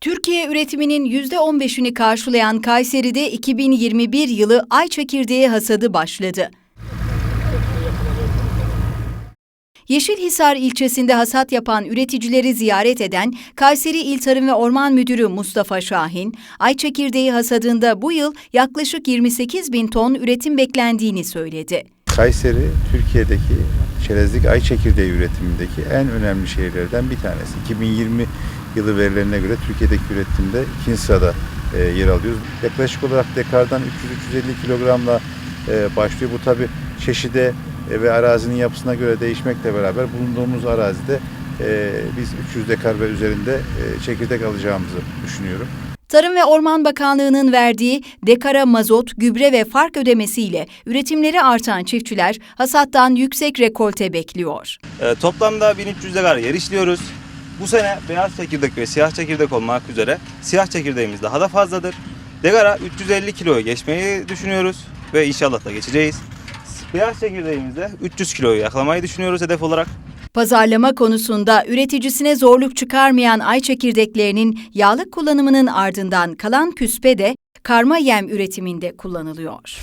Türkiye üretiminin %15'ini karşılayan Kayseri'de 2021 yılı ay çekirdeği hasadı başladı. Yeşilhisar ilçesinde hasat yapan üreticileri ziyaret eden Kayseri İl Tarım ve Orman Müdürü Mustafa Şahin, ay çekirdeği hasadında bu yıl yaklaşık 28 bin ton üretim beklendiğini söyledi. Kayseri Türkiye'deki çerezlik ay çekirdeği üretimindeki en önemli şehirlerden bir tanesi. 2020 yılı verilerine göre Türkiye'deki üretimde ikinci sırada e, yer alıyoruz. Yaklaşık olarak dekardan 300-350 kilogramla e, başlıyor. Bu tabi çeşide e, ve arazinin yapısına göre değişmekle beraber bulunduğumuz arazide e, biz 300 dekar ve üzerinde e, çekirdek alacağımızı düşünüyorum. Tarım ve Orman Bakanlığı'nın verdiği dekara mazot, gübre ve fark ödemesiyle üretimleri artan çiftçiler hasattan yüksek rekolte bekliyor. E, toplamda 1300 dekar yer işliyoruz. Bu sene beyaz çekirdek ve siyah çekirdek olmak üzere siyah çekirdeğimiz daha da fazladır. Dekara 350 kiloyu geçmeyi düşünüyoruz ve inşallah da geçeceğiz. Beyaz çekirdeğimizde 300 kiloyu yakalamayı düşünüyoruz hedef olarak. Pazarlama konusunda üreticisine zorluk çıkarmayan ay çekirdeklerinin yağlık kullanımının ardından kalan küspe de karma yem üretiminde kullanılıyor.